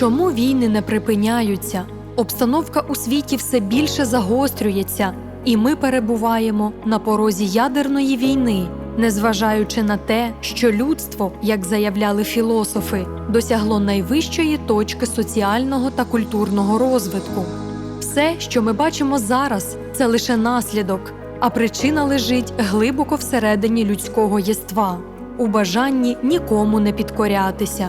Чому війни не припиняються? Обстановка у світі все більше загострюється, і ми перебуваємо на порозі ядерної війни, незважаючи на те, що людство, як заявляли філософи, досягло найвищої точки соціального та культурного розвитку. Все, що ми бачимо зараз, це лише наслідок, а причина лежить глибоко всередині людського єства, у бажанні нікому не підкорятися.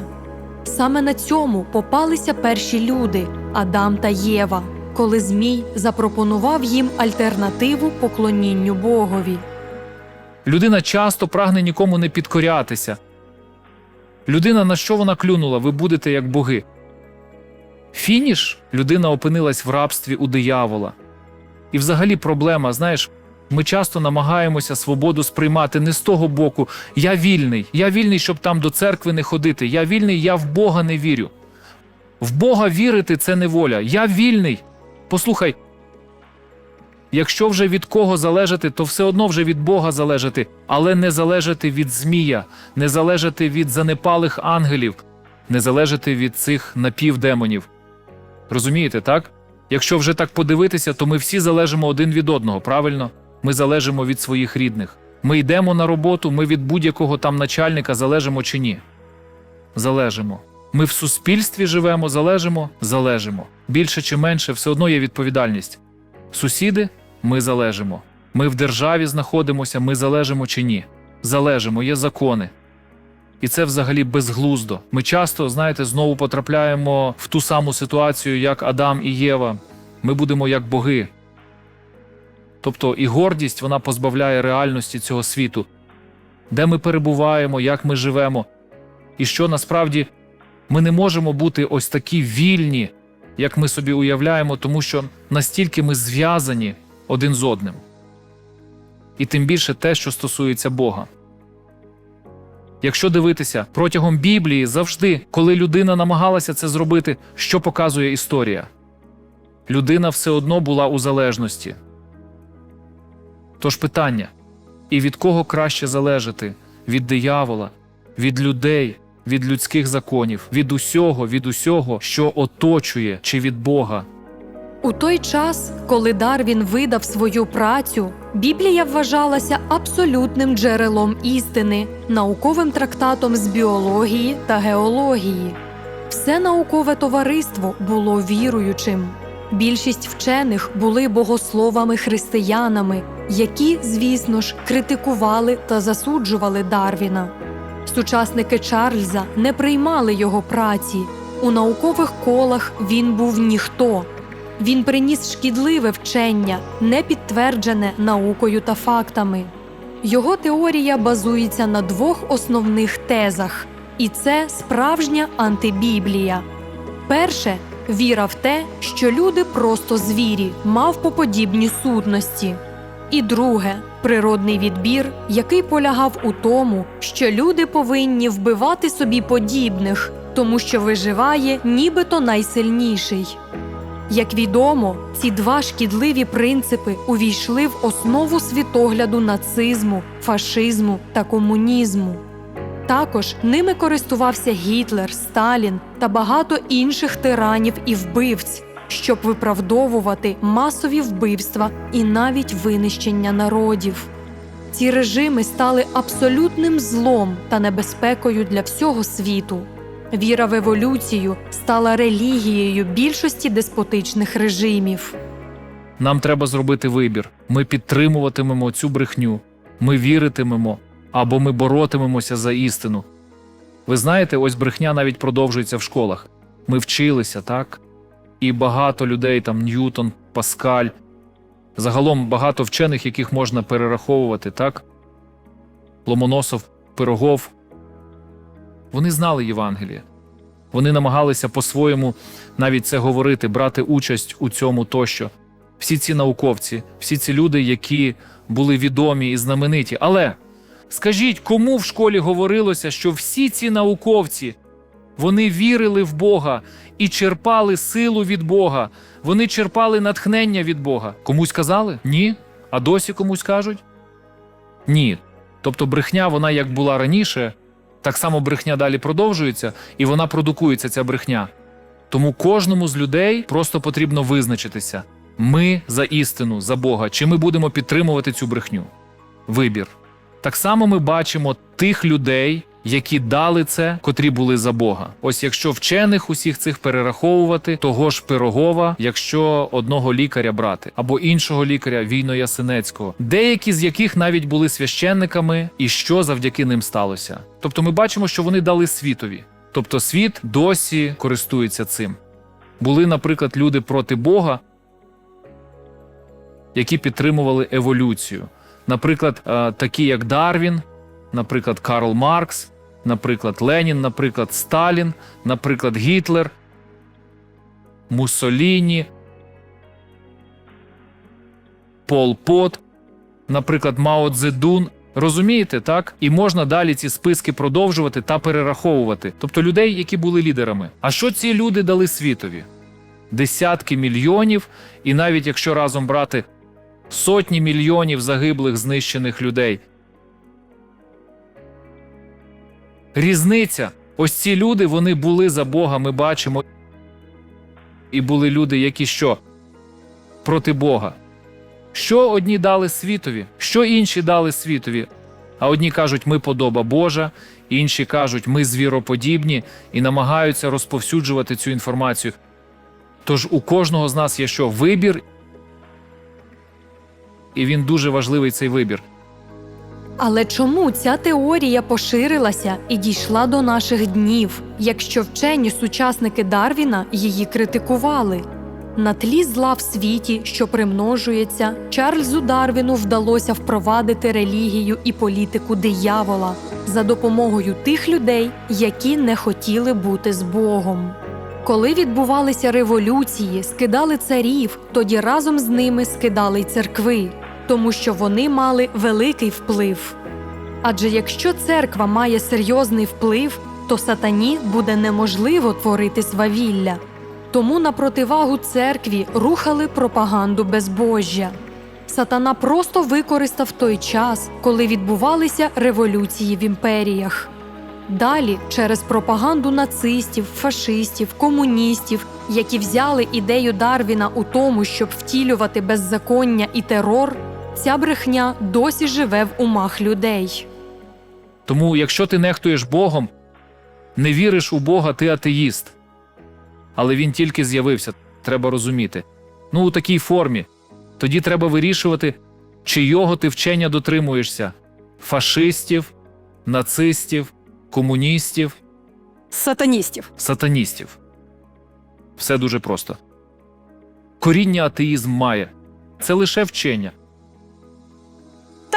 Саме на цьому попалися перші люди Адам та Єва, коли Змій запропонував їм альтернативу поклонінню Богові. Людина часто прагне нікому не підкорятися. Людина, на що вона клюнула, ви будете як боги. Фініш людина опинилась в рабстві у диявола. І взагалі проблема, знаєш, ми часто намагаємося свободу сприймати не з того боку я вільний, я вільний, щоб там до церкви не ходити. Я вільний, я в Бога не вірю. В Бога вірити це неволя. Я вільний. Послухай, Якщо вже від кого залежати, то все одно вже від Бога залежати, але не залежати від Змія, не залежати від занепалих ангелів, не залежати від цих напівдемонів. Розумієте, так? Якщо вже так подивитися, то ми всі залежимо один від одного, правильно? Ми залежимо від своїх рідних. Ми йдемо на роботу, ми від будь-якого там начальника залежимо чи ні? Залежимо. Ми в суспільстві живемо, залежимо, залежимо. Більше чи менше, все одно є відповідальність. Сусіди ми залежимо. Ми в державі знаходимося, ми залежимо чи ні. Залежимо, є закони. І це взагалі безглуздо. Ми часто, знаєте, знову потрапляємо в ту саму ситуацію, як Адам і Єва. Ми будемо як боги. Тобто і гордість вона позбавляє реальності цього світу, де ми перебуваємо, як ми живемо, і що насправді ми не можемо бути ось такі вільні, як ми собі уявляємо, тому що настільки ми зв'язані один з одним. І тим більше те, що стосується Бога. Якщо дивитися протягом Біблії завжди, коли людина намагалася це зробити, що показує історія? Людина все одно була у залежності. Тож питання: і від кого краще залежати? Від диявола, від людей, від людських законів, від усього, від усього, що оточує, чи від Бога? У той час, коли Дарвін видав свою працю, Біблія вважалася абсолютним джерелом істини, науковим трактатом з біології та геології. Все наукове товариство було віруючим. Більшість вчених були богословами-християнами, які, звісно ж, критикували та засуджували Дарвіна. Сучасники Чарльза не приймали його праці. У наукових колах він був ніхто. Він приніс шкідливе вчення, не підтверджене наукою та фактами. Його теорія базується на двох основних тезах, і це справжня антибіблія. Перше віра в те, що люди просто звірі, мавпоподібні сутності. І друге природний відбір, який полягав у тому, що люди повинні вбивати собі подібних, тому що виживає нібито найсильніший. Як відомо, ці два шкідливі принципи увійшли в основу світогляду нацизму, фашизму та комунізму. Також ними користувався Гітлер, Сталін та багато інших тиранів і вбивць, щоб виправдовувати масові вбивства і навіть винищення народів. Ці режими стали абсолютним злом та небезпекою для всього світу. Віра в еволюцію стала релігією більшості деспотичних режимів. Нам треба зробити вибір. Ми підтримуватимемо цю брехню, ми віритимемо або ми боротимемося за істину. Ви знаєте, ось брехня навіть продовжується в школах. Ми вчилися, так? І багато людей, там Ньютон, Паскаль, загалом багато вчених, яких можна перераховувати, так? Ломоносов, Пирогов. Вони знали Євангеліє. Вони намагалися по-своєму навіть це говорити, брати участь у цьому тощо. Всі ці науковці, всі ці люди, які були відомі і знамениті. Але скажіть, кому в школі говорилося, що всі ці науковці вони вірили в Бога і черпали силу від Бога, вони черпали натхнення від Бога. Комусь казали? Ні. А досі комусь кажуть? Ні. Тобто брехня, вона як була раніше, так само брехня далі продовжується, і вона продукується, ця брехня. Тому кожному з людей просто потрібно визначитися: ми за істину, за Бога, чи ми будемо підтримувати цю брехню. Вибір. Так само ми бачимо тих людей, які дали це, котрі були за Бога. Ось якщо вчених усіх цих перераховувати, того ж Пирогова, якщо одного лікаря брати, або іншого лікаря Війно Ясинецького, деякі з яких навіть були священниками, і що завдяки ним сталося. Тобто ми бачимо, що вони дали світові. Тобто світ досі користується цим. Були, наприклад, люди проти Бога, які підтримували еволюцію. Наприклад, е, такі як Дарвін, наприклад, Карл Маркс, наприклад, Ленін, наприклад, Сталін, наприклад, Гітлер, Муссоліні, Пол Пот, наприклад, Мао Цзедун. Розумієте, так? І можна далі ці списки продовжувати та перераховувати. Тобто людей, які були лідерами. А що ці люди дали світові? Десятки мільйонів, і навіть якщо разом брати сотні мільйонів загиблих знищених людей. Різниця. Ось ці люди вони були за Бога, ми бачимо. І були люди, які що? Проти Бога. Що одні дали світові, що інші дали світові. А одні кажуть, ми подоба Божа, інші кажуть, ми звіроподібні і намагаються розповсюджувати цю інформацію. Тож у кожного з нас є що вибір, і він дуже важливий цей вибір. Але чому ця теорія поширилася і дійшла до наших днів, якщо вчені сучасники Дарвіна її критикували? На тлі зла в світі, що примножується, Чарльзу Дарвіну вдалося впровадити релігію і політику диявола за допомогою тих людей, які не хотіли бути з Богом. Коли відбувалися революції, скидали царів, тоді разом з ними скидали й церкви, тому що вони мали великий вплив. Адже якщо церква має серйозний вплив, то сатані буде неможливо творити свавілля. Тому на противагу церкві рухали пропаганду безбожжя. Сатана просто використав той час, коли відбувалися революції в імперіях. Далі, через пропаганду нацистів, фашистів, комуністів, які взяли ідею Дарвіна у тому, щоб втілювати беззаконня і терор, ця брехня досі живе в умах людей. Тому, якщо ти нехтуєш Богом, не віриш у Бога, ти атеїст. Але він тільки з'явився, треба розуміти. Ну, у такій формі. Тоді треба вирішувати, чийого ти вчення дотримуєшся: фашистів, нацистів, комуністів, Сатаністів. сатаністів. Все дуже просто. Коріння атеїзм має це лише вчення.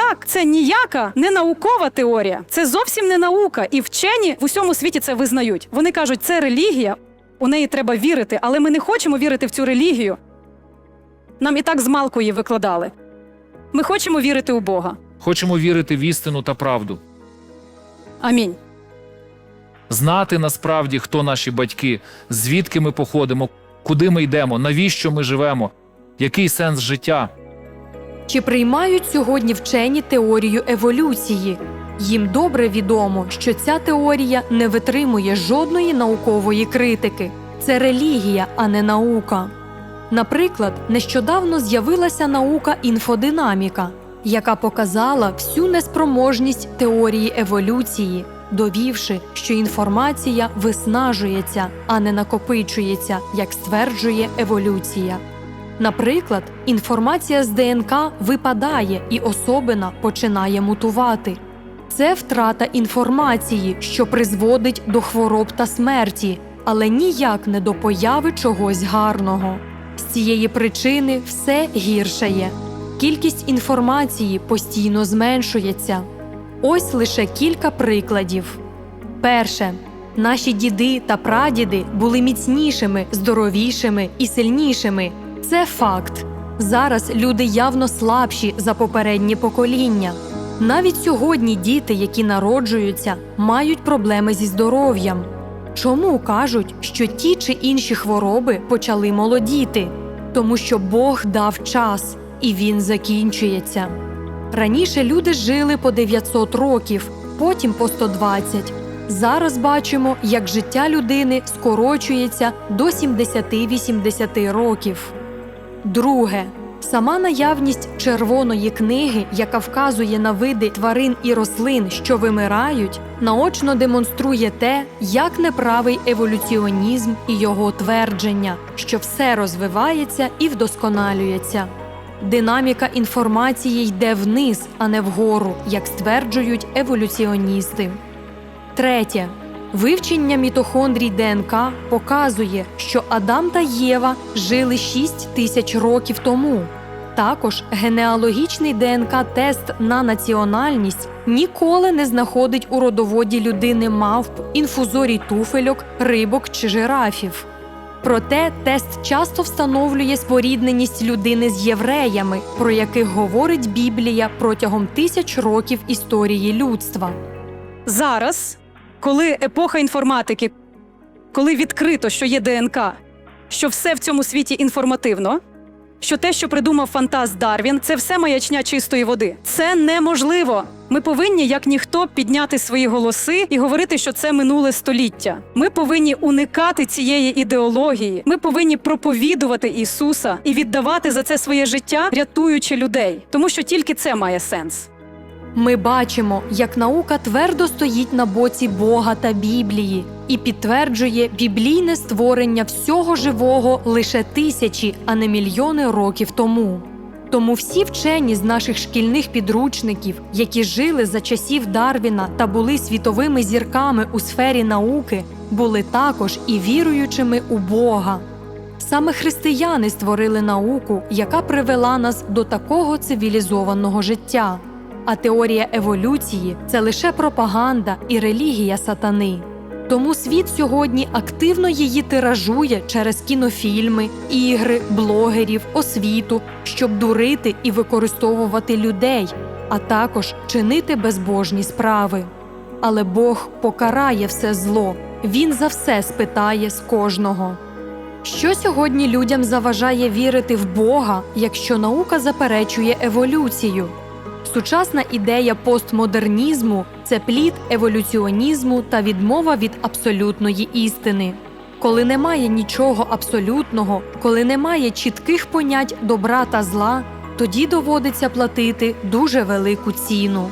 Так, це ніяка не наукова теорія. Це зовсім не наука, і вчені в усьому світі це визнають. Вони кажуть, це релігія, у неї треба вірити, але ми не хочемо вірити в цю релігію. Нам і так з малку її викладали. Ми хочемо вірити у Бога. Хочемо вірити в істину та правду. Амінь. знати насправді, хто наші батьки, звідки ми походимо, куди ми йдемо, навіщо ми живемо, який сенс життя. Чи приймають сьогодні вчені теорію еволюції? Їм добре відомо, що ця теорія не витримує жодної наукової критики. Це релігія, а не наука. Наприклад, нещодавно з'явилася наука інфодинаміка, яка показала всю неспроможність теорії еволюції, довівши, що інформація виснажується, а не накопичується, як стверджує еволюція. Наприклад, інформація з ДНК випадає і особина починає мутувати. Це втрата інформації, що призводить до хвороб та смерті, але ніяк не до появи чогось гарного. З цієї причини все гіршає. Кількість інформації постійно зменшується. Ось лише кілька прикладів. Перше. Наші діди та прадіди були міцнішими, здоровішими і сильнішими. Це факт. Зараз люди явно слабші за попередні покоління. Навіть сьогодні діти, які народжуються, мають проблеми зі здоров'ям. Чому кажуть, що ті чи інші хвороби почали молодіти? Тому що Бог дав час, і він закінчується. Раніше люди жили по 900 років, потім по 120. Зараз бачимо, як життя людини скорочується до 70-80 років. Друге. Сама наявність червоної книги, яка вказує на види тварин і рослин, що вимирають, наочно демонструє те, як неправий еволюціонізм і його твердження, що все розвивається і вдосконалюється. Динаміка інформації йде вниз, а не вгору, як стверджують еволюціоністи. Третє. Вивчення мітохондрій ДНК показує, що Адам та Єва жили 6 тисяч років тому. Також генеалогічний ДНК-тест на національність ніколи не знаходить у родоводі людини мавп, інфузорій туфельок, рибок чи жирафів. Проте тест часто встановлює спорідненість людини з євреями, про яких говорить Біблія протягом тисяч років історії людства. Зараз, коли епоха інформатики, коли відкрито, що є ДНК, що все в цьому світі інформативно, що те, що придумав фантаст Дарвін, це все маячня чистої води. Це неможливо. Ми повинні, як ніхто, підняти свої голоси і говорити, що це минуле століття. Ми повинні уникати цієї ідеології. Ми повинні проповідувати Ісуса і віддавати за це своє життя, рятуючи людей, тому що тільки це має сенс. Ми бачимо, як наука твердо стоїть на боці Бога та Біблії і підтверджує біблійне створення всього живого лише тисячі, а не мільйони років тому. Тому всі вчені з наших шкільних підручників, які жили за часів Дарвіна та були світовими зірками у сфері науки, були також і віруючими у Бога. Саме християни створили науку, яка привела нас до такого цивілізованого життя. А теорія еволюції це лише пропаганда і релігія сатани. Тому світ сьогодні активно її тиражує через кінофільми, ігри, блогерів, освіту, щоб дурити і використовувати людей, а також чинити безбожні справи. Але Бог покарає все зло, Він за все спитає з кожного. Що сьогодні людям заважає вірити в Бога, якщо наука заперечує еволюцію? Сучасна ідея постмодернізму це плід еволюціонізму та відмова від абсолютної істини. Коли немає нічого абсолютного, коли немає чітких понять добра та зла, тоді доводиться платити дуже велику ціну.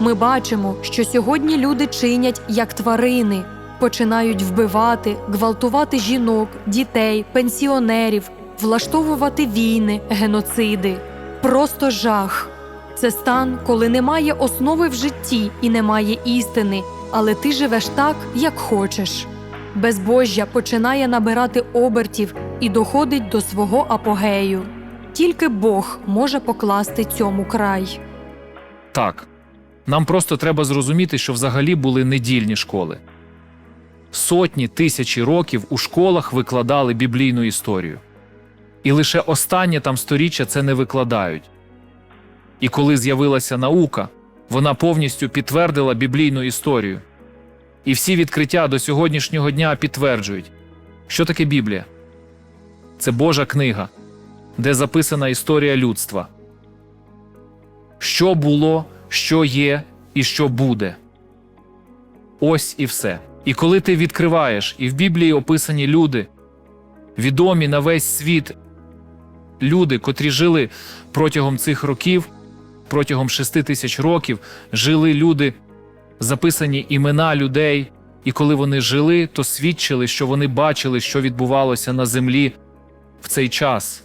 Ми бачимо, що сьогодні люди чинять як тварини, починають вбивати, гвалтувати жінок, дітей, пенсіонерів, влаштовувати війни, геноциди. Просто жах. Це стан, коли немає основи в житті і немає істини, але ти живеш так, як хочеш. Безбожжя починає набирати обертів і доходить до свого апогею. Тільки Бог може покласти цьому край. Так. Нам просто треба зрозуміти, що взагалі були недільні школи. Сотні тисячі років у школах викладали біблійну історію. І лише останнє там сторіччя це не викладають. І коли з'явилася наука, вона повністю підтвердила біблійну історію. І всі відкриття до сьогоднішнього дня підтверджують, що таке Біблія. Це Божа книга, де записана історія людства. Що було, що є і що буде. Ось і все. І коли ти відкриваєш, і в Біблії описані люди, відомі на весь світ люди, котрі жили протягом цих років, протягом шести тисяч років, жили люди, записані імена людей, і коли вони жили, то свідчили, що вони бачили, що відбувалося на землі в цей час.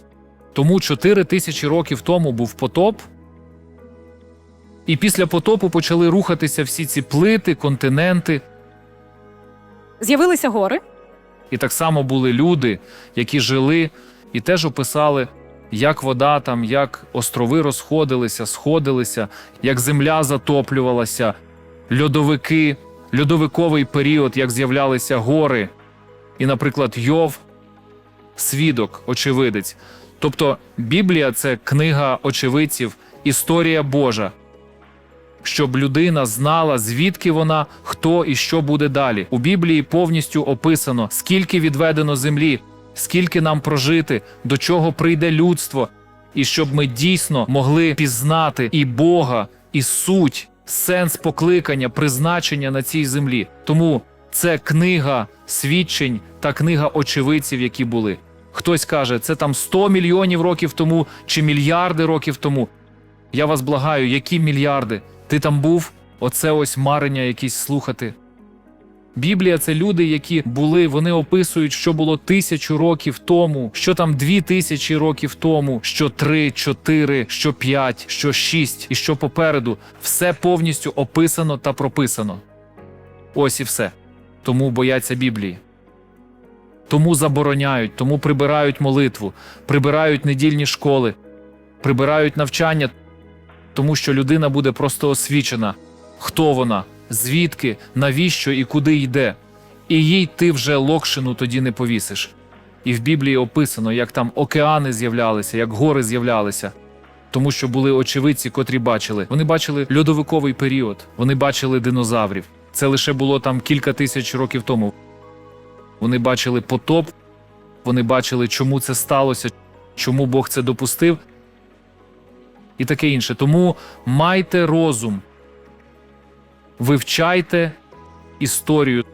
Тому чотири тисячі років тому був потоп. І після потопу почали рухатися всі ці плити, континенти. З'явилися гори, І так само були люди, які жили і теж описали, як вода там, як острови розходилися, сходилися, як земля затоплювалася, льодовики, льодовиковий період, як з'являлися гори. І, наприклад, Йов, свідок, очевидець. Тобто Біблія це книга очевидців, історія Божа щоб людина знала, звідки вона, хто і що буде далі. У Біблії повністю описано, скільки відведено землі, скільки нам прожити, до чого прийде людство, і щоб ми дійсно могли пізнати і Бога, і суть сенс покликання, призначення на цій землі. Тому це книга свідчень та книга очевидців, які були. Хтось каже, це там 100 мільйонів років тому чи мільярди років тому. Я вас благаю, які мільярди? Ти там був? Оце ось марення якісь слухати. Біблія це люди, які були, вони описують, що було тисячу років тому, що там дві тисячі років тому, що три, чотири, що п'ять, що шість і що попереду. Все повністю описано та прописано. Ось і все. Тому бояться Біблії. Тому забороняють, тому прибирають молитву, прибирають недільні школи, прибирають навчання, тому що людина буде просто освічена, хто вона, звідки, навіщо і куди йде. І їй ти вже локшину тоді не повісиш. І в Біблії описано, як там океани з'являлися, як гори з'являлися. Тому що були очевидці, котрі бачили. Вони бачили льодовиковий період, вони бачили динозаврів. Це лише було там кілька тисяч років тому. Вони бачили потоп, вони бачили, чому це сталося, чому Бог це допустив, і таке інше. Тому майте розум, вивчайте історію,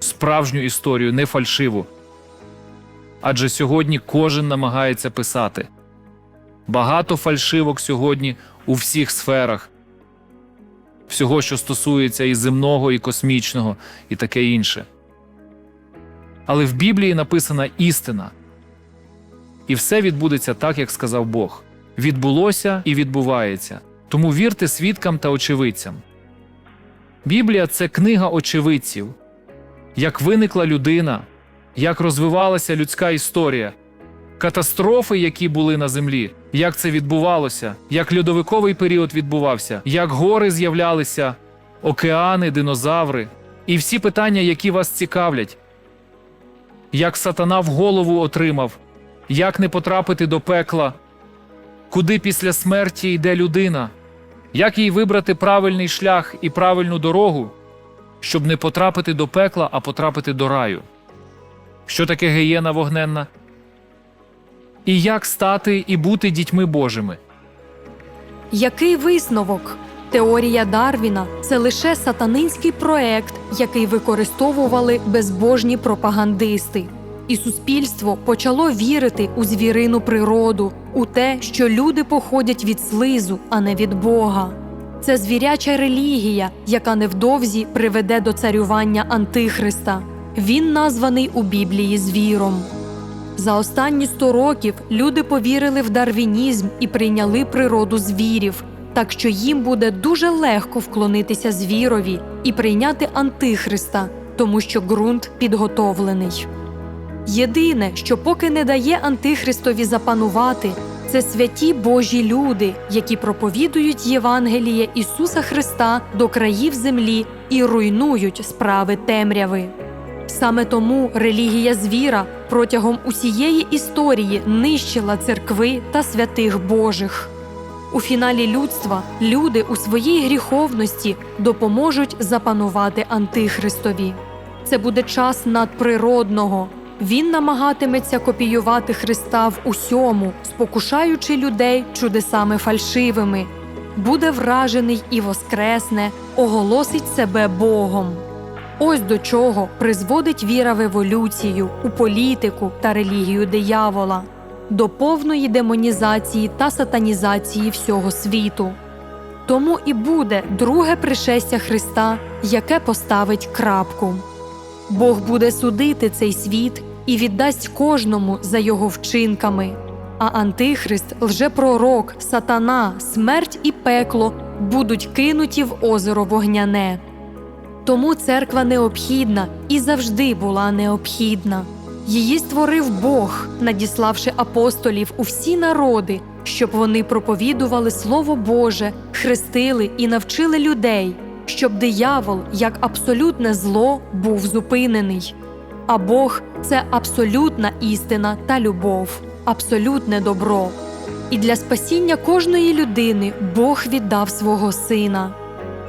справжню історію, не фальшиву. Адже сьогодні кожен намагається писати. Багато фальшивок сьогодні у всіх сферах, всього, що стосується і земного, і космічного, і таке інше. Але в Біблії написана істина. І все відбудеться так, як сказав Бог. Відбулося і відбувається. Тому вірте свідкам та очевидцям. Біблія це книга очевидців, як виникла людина, як розвивалася людська історія, катастрофи, які були на землі, як це відбувалося, як льодовиковий період відбувався, як гори з'являлися, океани, динозаври, і всі питання, які вас цікавлять, як сатана в голову отримав, як не потрапити до пекла, куди після смерті йде людина, як їй вибрати правильний шлях і правильну дорогу, щоб не потрапити до пекла, а потрапити до раю. Що таке гієна вогненна? І як стати і бути дітьми Божими? Який висновок? Теорія Дарвіна це лише сатанинський проект, який використовували безбожні пропагандисти. І суспільство почало вірити у звірину природу, у те, що люди походять від слизу, а не від Бога. Це звіряча релігія, яка невдовзі приведе до царювання Антихриста. Він названий у Біблії звіром. За останні 100 років люди повірили в дарвінізм і прийняли природу звірів, так що їм буде дуже легко вклонитися звірові і прийняти антихриста, тому що ґрунт підготовлений. Єдине, що поки не дає антихристові запанувати, це святі Божі люди, які проповідують Євангеліє Ісуса Христа до країв землі і руйнують справи темряви. Саме тому релігія звіра протягом усієї історії нищила церкви та святих Божих. У фіналі людства люди у своїй гріховності допоможуть запанувати Антихристові. Це буде час надприродного. Він намагатиметься копіювати Христа в усьому, спокушаючи людей чудесами фальшивими. Буде вражений і воскресне, оголосить себе Богом. Ось до чого призводить віра в еволюцію, у політику та релігію диявола, до повної демонізації та сатанізації всього світу. Тому і буде друге пришестя Христа, яке поставить крапку. Бог буде судити цей світ і віддасть кожному за його вчинками. А Антихрист, лжепророк, сатана, смерть і пекло будуть кинуті в озеро вогняне. Тому церква необхідна і завжди була необхідна. Її створив Бог, надіславши апостолів у всі народи, щоб вони проповідували Слово Боже, хрестили і навчили людей, щоб диявол, як абсолютне зло, був зупинений. А Бог це абсолютна істина та любов, абсолютне добро. І для спасіння кожної людини Бог віддав свого сина.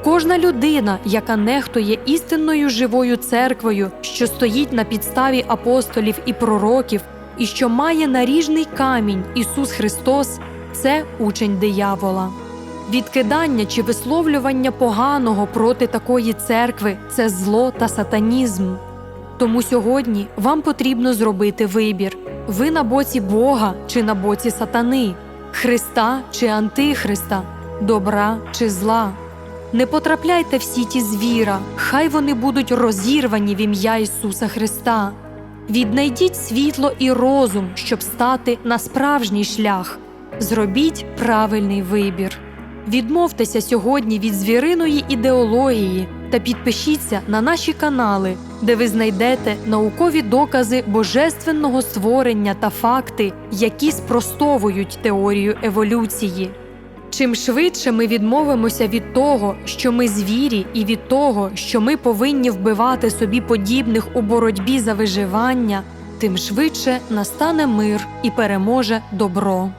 Кожна людина, яка нехтує істинною живою церквою, що стоїть на підставі апостолів і пророків, і що має наріжний камінь Ісус Христос, це учень диявола. Відкидання чи висловлювання поганого проти такої церкви це зло та сатанізм. Тому сьогодні вам потрібно зробити вибір: ви на боці Бога чи на боці сатани, Христа чи Антихриста, добра чи зла. Не потрапляйте в сіті звіра, хай вони будуть розірвані в ім'я Ісуса Христа. Віднайдіть світло і розум, щоб стати на справжній шлях. Зробіть правильний вибір. Відмовтеся сьогодні від звіриної ідеології та підпишіться на наші канали, де ви знайдете наукові докази божественного створення та факти, які спростовують теорію еволюції. Чим швидше ми відмовимося від того, що ми звірі, і від того, що ми повинні вбивати собі подібних у боротьбі за виживання, тим швидше настане мир і переможе добро.